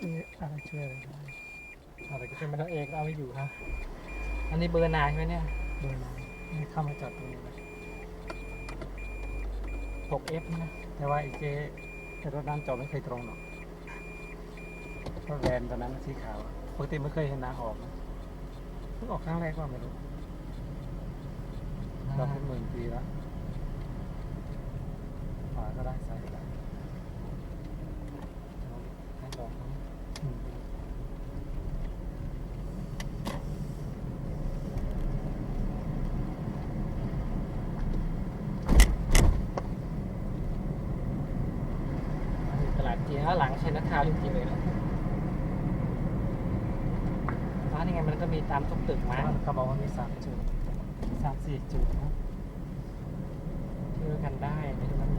เอ๊ะอะไรช่วยอะไรได้อะไรก็ช่วยไม่ได้เองเอาไม่อยู่ฮะอันนี้เบอร์นายใช่ไหมเนี่ยเบอร์ไหนนี่เข้ามาจอดตรงนี้เลย 6F นะ แต่ว่าไอ้เจ๊แต่รถน้ำจอดไม่เคยตรงหรอกรถแวนตอนนั้นสีขาวปกติไม่เคยเห็นน้าออกนะเพิ่งออกครั้งแรกว่าไม่รู้เราเป็นหมื่นปีแล้วขวาก็ได้ซ้ายก็ได้ ให้ลอง อืม ตลาดจีนแล้วหลังใช้นักข่าวจริงๆเลยนะร้านยังไงมันก็มีตามทุกตึกมา เขาบอกว่ามีสามจุดสามสี่จุดนะชื่อกันได้ไม่ใช่มัน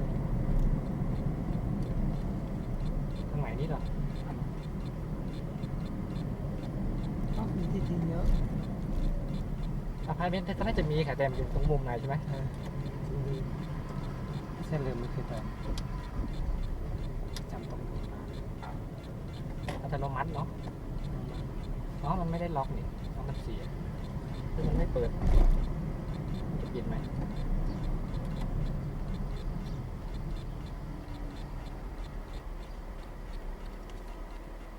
ทางไหนนี่หรอก็มีที่ทิ้งเยอะอพาร์ตเมนต์ก็น่าจะมีค่ะแต่มันอยู่ตรงมุมไหนใช่ไหมเออจริงดีไม่ลืมไม่เคยไปจำตรงนี้มาอัตโนมัติเนาะอ๋อมันไม่ได้ล็อกนี่อ๋อมันเสีย คือมันไม่เปิดมันจะปิดไหม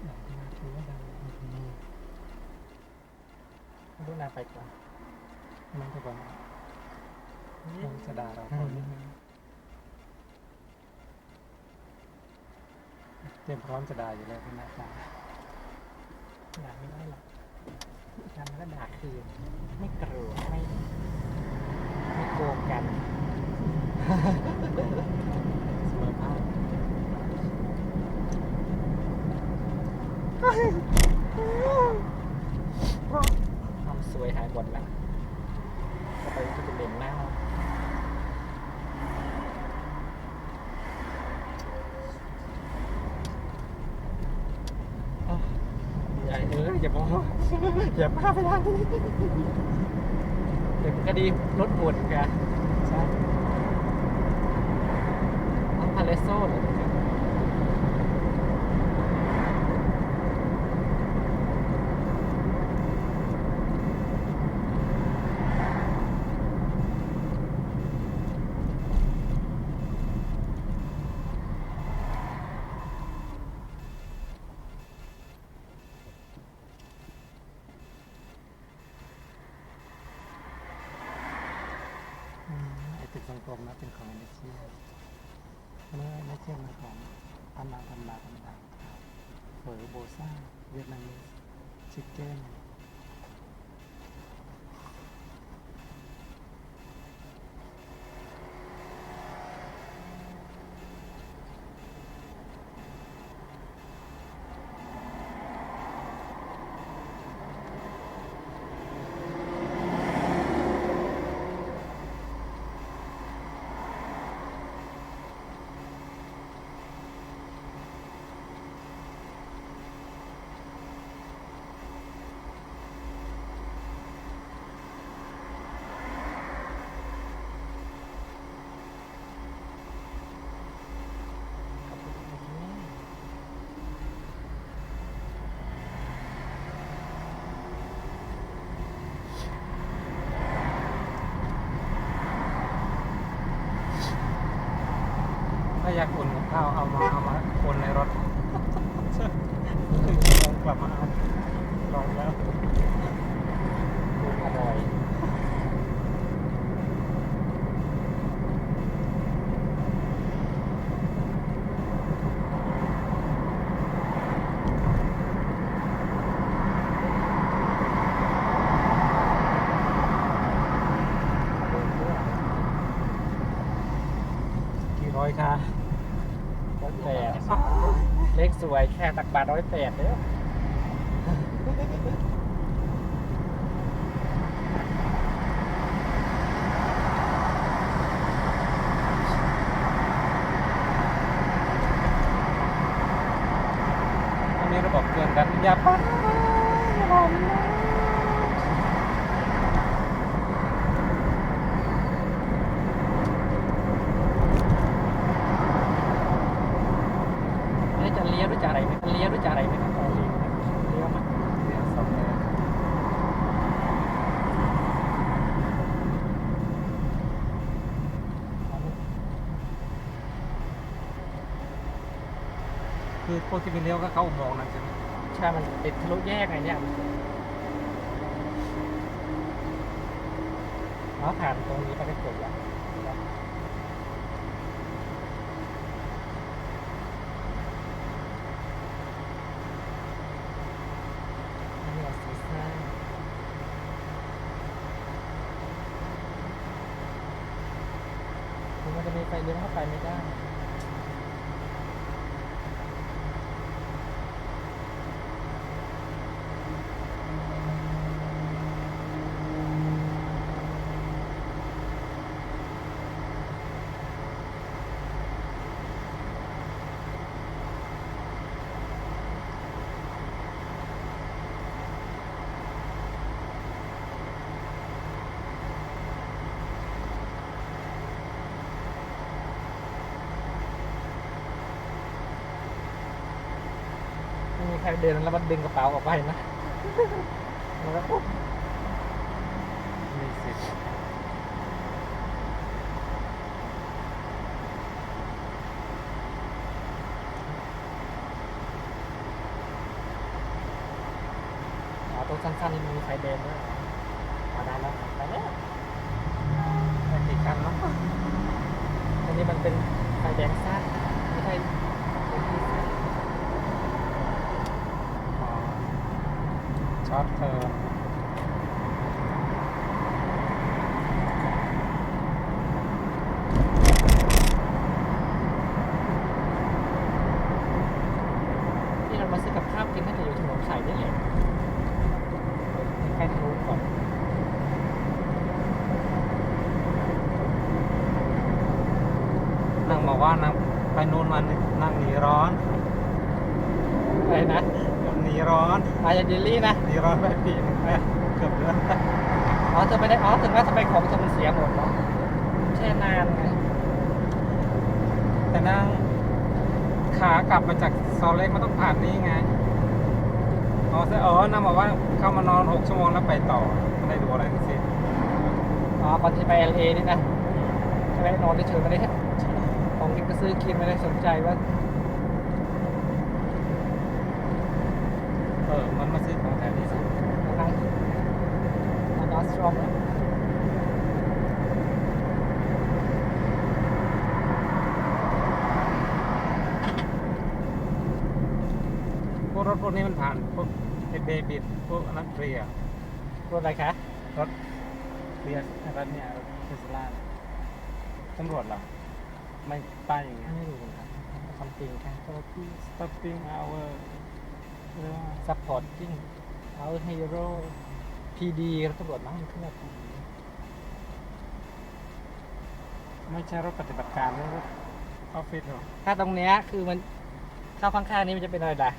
ดังมากถือว่าดังอืมไม่รู้นาไปก่อนมันจะบอกมันจะด่าเราคนนิดนึงเตรียมพร้อมจะด่าอยู่แล้วเป็นหน้าตาด่าไม่ได้หรอก ทำแล้วก็ด่าคืนไม่กลัวไม่ไม่โกงกันเสมอภาพ ความสวยหายหมดแล้วก็ไปที่เป็นเลนหน้าอ้าวอย่า เอออย่ามองอย่าพาไปทางนี้เดี๋ยวคดีรถบดกันใช่เอาพาเลโซ่เหรออืมไอตึกทร งกลมนะเป็นของเอเชียเมื่อไม่เชื่อมันของพันมาพันมาพันมาเผยโบซ่าเวียดนามชิคเก้น ถ้าอ ยากอุ่นกับข้าวเอามาเอามาคนในรถลองกลับมาเอาลองแล้วอร่อยกี่ร้อยค่ะ ร้อยแปดเล็กส วยแค่ตักบาทร้อยแปดเด้อมันมีระบบเกินกันอย่าปั้นอย่าไปจะเลี้ยวหรือจะอะไรไหมเลี้ยวหรือจะอะไรไหมครับเลี้ยวเลี้ยวมา เรียนสองเลน คือพวกที่เป็นเลี้ยวก็เข้าอุโมงค์นั่นใช่ไหมใช่มันติดทะลุแยกไงเนี่ยอ๋อผ่านตรงนี้ไปได้จบแล้วนี่ซีซ่าคือมันจะมีไฟเลี้ยวเข้าไปไม่ได้ เดินแล้วมันดึงกระเป๋าออกไปนะมันก็ปุ๊บมีสิทธิ์อ๋อตรงสั้นๆนี่มีไฟแดงด้วยอ๋อได้แล้วไปแล้วแต่กี่คันเนาะอันนี้มันเป็นไฟแดงสั้นไม่ใช่เป็นที่สั้น อ๋อ ช็อตเธอม ที่เรามาซื้อกับข้าวกินน่าจะอยู่ถนนสายนี่แหละใกล้ทางนู้นก่อน นั่งบอกว่านั่งไปนู่นมานั่งหนีร้อน อะไรนะ หนีร้อน มาจากดิลลี่นะหนีร้อนไปปีนึงเอ้ยเกือบเดือนอ๋อเธอไม่ได้อ๋อถึงว่าทำไมของเธอมันเสียหมดเนาะแช่นานไงแต่นั่งขากลับมาจากซอลเล็กมันต้องผ่านนี้ไงอ๋อใช่อ๋อนั่งบอกว่าเข้ามานอนหกชั่วโมงแล้วไปต่อไม่ได้ดูอะไรทั้งสิ้นอ๋อก่อนที่ไป LA นี่นะใช่ไหมนอนเฉยๆไม่ได้ของกินก็ซื้อกินไม่ได้สนใจว่า เออ มันมาซื้อของแถวนี้สิอะไรมันนอสตรอมพวกรถพวกนี้มันผ่านพวกเอเดบิดพวกอนัตเรียรถอะไรคะ รถเรียรถเนี่ยรถเทสลาตำรวจเหรอ ไม่ป้ายอย่างเงี้ยไม่รู้เหมือนกัน ซัมติงค่ะเจ้าหน้าที่ stopping hour หรือว่า supporting our hero PD ตำรวจมั้งมันขึ้นมา PD ไม่ใช่รถปฏิบัติการหรือรถออฟฟิศหรอถ้าตรงเนี้ยคือมันเข้าข้างๆนี้มันจะเป็นอะไรด่ะ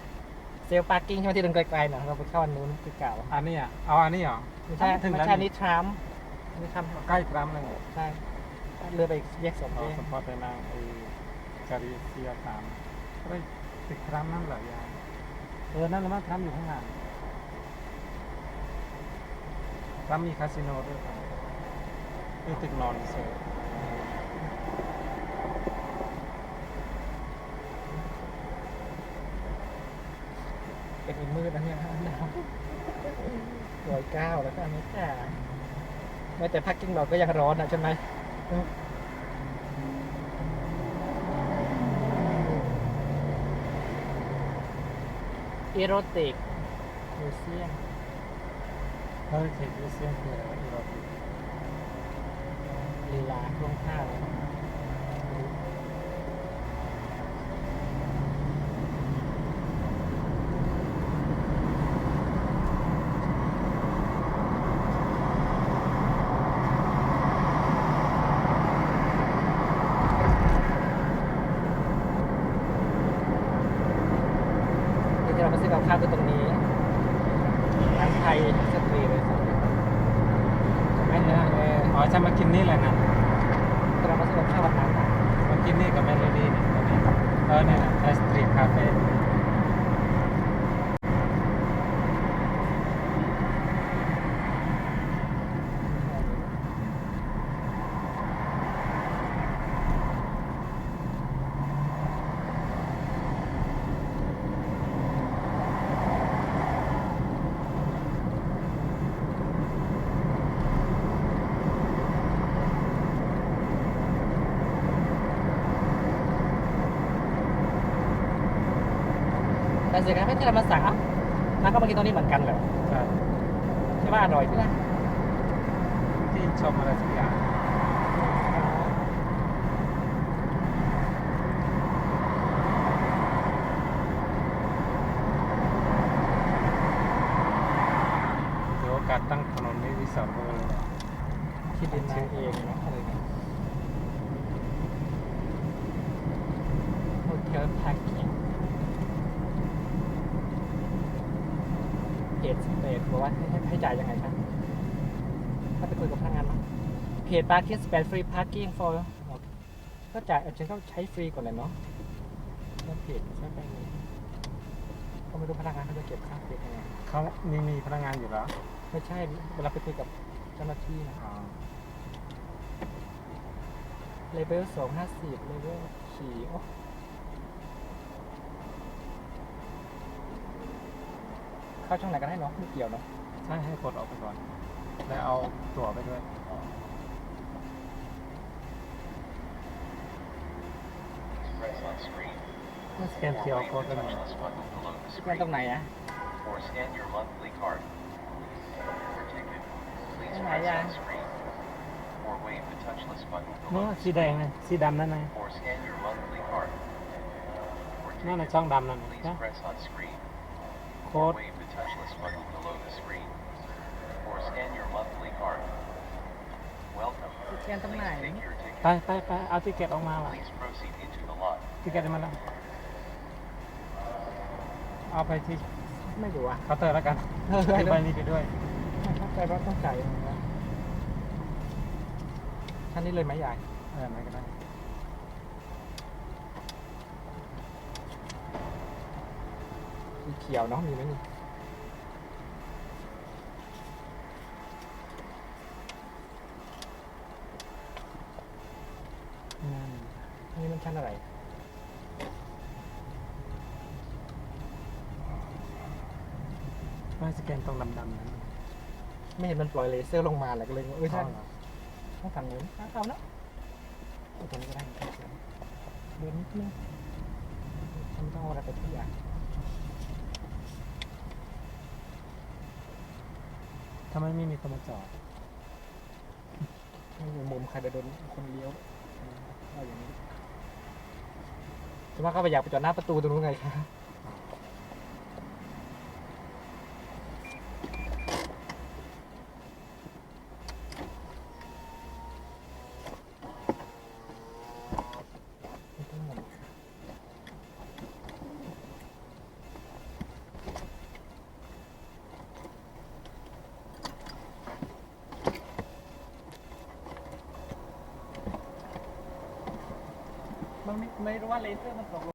เซลล์พาร์กิ้งใช่ไหมที่เดินไกลๆหน่อยเราไปเข้าอันนู้นคือเก่าอันนี้อะเอาอันนี้เหรอไม่ใช่ถึงไม่แล้วใช่นี่นี่ทรัมป์นี่ทรัมป์ใกล้ทรัมป์เลยใช่เรือไปแยกสมเราแยกสปอร์ตไปนางไอ้การีเซียสามก็ได้ติดทรัมป์นั่นเหรอยาย เออ นั่นแหละมั้งทรัมอยู่ข้างหลังทรัมป์มีคาสิโนด้วยครับคือตึกนอนเฉยเป็นมืดนะเนี่ยหนาวร้อยเก้าแล้วก็อเมริกาแม้แต่พักกิ้งเราก็ยังร้อนอะใช่ไหม เอโรติกมิวเซียมเฮ้ยเทคนิคเซียมคืออะไรวะอีโรติกลีลาคล่องท่าอะไรามาซื้อกับข้าวคือตรงนี้ร้านไทยสตรีเลยใช่ไหมเนี่ยเอออ๋อจะมากินนี่แหละนะที่เรามาซื้อกับข้าววันนั้นน่ะมากินนี่กับเมโลดี้เนี่ยตรงนี้เออเนี่ยนะไอสตรีทคาเฟ่ แต่ เสียงไม่ที่เรามาสั่งเอ้าน้าก็มากินตรงนี้เหมือนกันเลยใช่ใช่ว่าอร่อยไหมล่ะที่ชมอะไรสักอย่างถือว่าการตั้งถนนนี้วิสัยเลยคิดดินมาเองเนาะอะไรเงี้ยโฮเทลแพ็กกิ้งเพจเพจบอกว่าให้ให้ให้ จ่ายยังไงครับถ้าไปคุยกับพนักงานมั้งเพจ parking space free parking for ก็จ่ายเอาฉันก็ใช้ฟรีก่อนเลยเนาะแล้วเพจใช้ไปเลยก็ไม่รู้พนักงานเขาจะเก็บค่าเพจยังไงเขานี่มีพนักงานอยู่แล้วไม่ใช่เวลาไปคุยกับเจ้าหน้าที่นะอ๋อเลเวลสองห้าสิบเลเวลสี่โอ้เข้าช่องไหนก็ได้เนาะไม่เกี่ยวเนาะ ใช่ให้กดออกไปก่อน แล้วเอาตั๋วไปด้วย Express on screen. สแกนเคียร์โค้ดก็มี Touchless button below the สแกน screen. ตรงไหนอะ Or scan your monthly card. For ticket, please Cái press này à? on screen. Or wave the touchless button นู้น below the สีแดง screen. ไงสีดำนั่นไง Or scan your monthly card. For นั่นน่ะ ticket, ช่องดำนั่น please นะ press on screen. โค้ Or ด wave the touchless button below the screen. Or scan your monthly card. Welcome. สแกนตรงไหน Please take your ไป ticket. ไปไปเอาติเกตออกมาว่ะ Please proceed into the lot. ติเกตมาแล้วเอาไปที่ไม่รู้อะเคาน์เตอร์แล้วกันเออถือใบนี้ไปด้วยเข้าใจว่าต้องจ่ายยังไงนะท่านนี้เลยไหมยายเออไม่ก็ได้ เขียวเนาะมีไหมนี่นั่นอันนี้มันชั้นอะไรไม่สแกนตรงดำๆนั้นไม่เห็นมันปล่อยเลเซอร์ลงมาเลยก็เลยเออใช่อ๋อเหรอต้องทำนู้นอะเอาเนาะเอาตรงนี้ก็ได้เดินนิดนึงทำต้องเอาอะไรไปทุกอย่าง ทำไมไม่มีคนมาจอดไม่มีมุมใครจะโดนคนเลี้ยวเอาอย่างนี้จะว่าเขาไปอยากไปจอดหน้าประตูตรงนู้นไงคะไม่ต้องหมดมันไม่ ไม่รู้ว่าเลเซอร์มันตกลง